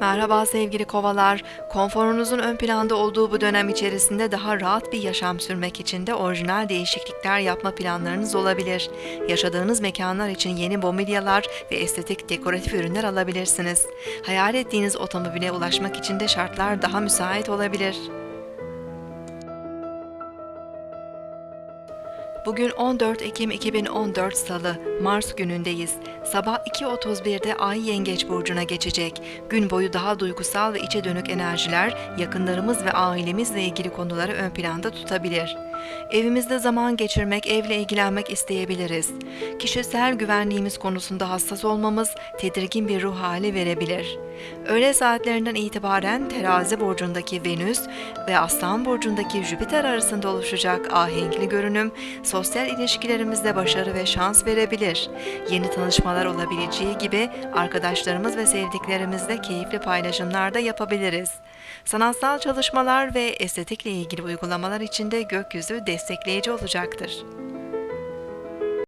Merhaba sevgili kovalar. Konforunuzun ön planda olduğu bu dönem içerisinde daha rahat bir yaşam sürmek için de orijinal değişiklikler yapma planlarınız olabilir. Yaşadığınız mekanlar için yeni mobilyalar ve estetik dekoratif ürünler alabilirsiniz. Hayal ettiğiniz otomobile ulaşmak için de şartlar daha müsait olabilir. Bugün 14 Ekim 2014 Salı, Mars günündeyiz. Sabah 2.31'de Ay Yengeç Burcu'na geçecek. Gün boyu daha duygusal ve içe dönük enerjiler yakınlarımız ve ailemizle ilgili konuları ön planda tutabilir. Evimizde zaman geçirmek, evle ilgilenmek isteyebiliriz. Kişisel güvenliğimiz konusunda hassas olmamız tedirgin bir ruh hali verebilir. Öğle saatlerinden itibaren terazi burcundaki Venüs ve Aslan burcundaki Jüpiter arasında oluşacak ahenkli görünüm sosyal ilişkilerimizde başarı ve şans verebilir. Yeni tanışmalar olabileceği gibi arkadaşlarımız ve sevdiklerimizle keyifli paylaşımlar da yapabiliriz. Sanatsal çalışmalar ve estetikle ilgili uygulamalar için de gökyüzü destekleyici olacaktır.